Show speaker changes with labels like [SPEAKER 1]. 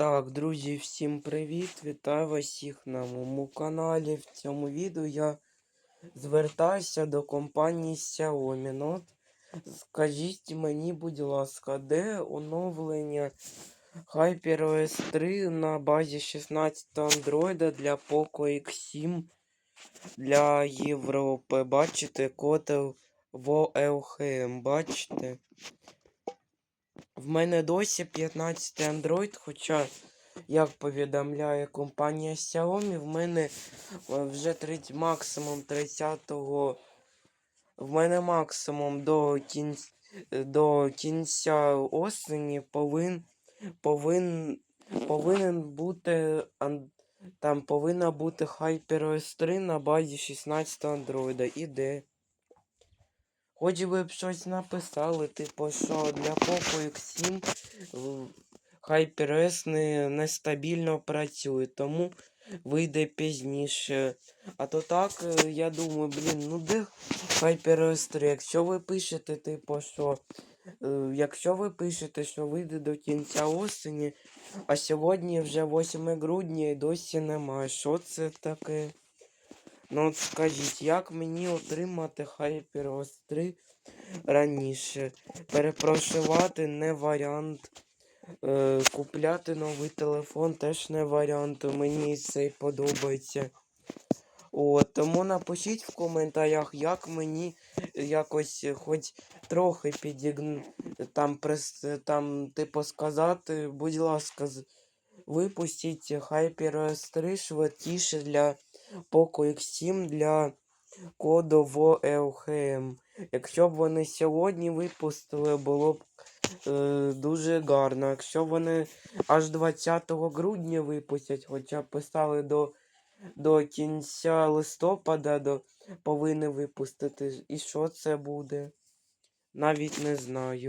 [SPEAKER 1] Так, друзі, всім привіт! Вітаю вас всіх на моєму каналі. В цьому відео я звертаюся до компанії Xiaomi. Ну, от скажіть мені, будь ласка, де оновлення HyperOS 3 на базі 16 Android для Poco X7 для Європи? Бачите, код VOLHM, бачите? В мене досі 15 Android, хоча, як повідомляє компанія Xiaomi, в мене е, вже 30, максимум 30-го. В мене максимум до кінця, до кінця осені повин, повин, повинен бути там повинна бути HyperOS 3 на базі 16 Android. І де? Хоч ви б щось написали, типу, що для Poco X7 в- HyperOS не, нестабільно працює, тому вийде пізніше. А то так, е, я думаю, блін, ну де HyperOS 3? Якщо ви пишете, типу, що. е, Якщо ви пишете, що вийде до кінця осені, а сьогодні вже 8 грудня і досі немає. Що це таке? Ну от скажіть, як мені отримати HyperOS 3 раніше? Перепрошивати не варіант. Е, купляти новий телефон теж не варіант. Мені цей подобається. От, тому напишіть в коментарях, як мені якось хоч трохи підігн... там, прес... там, типу, сказати, будь ласка, випустіть HyperOS 3 швидкіше для Poco X7 для коду VLHM. Якщо б вони сьогодні випустили, було б е, дуже гарно. Якщо вони аж 20 грудня випустять, хоча писали до, до кінця листопада, до, повинні випустити. І що це буде? Навіть не знаю.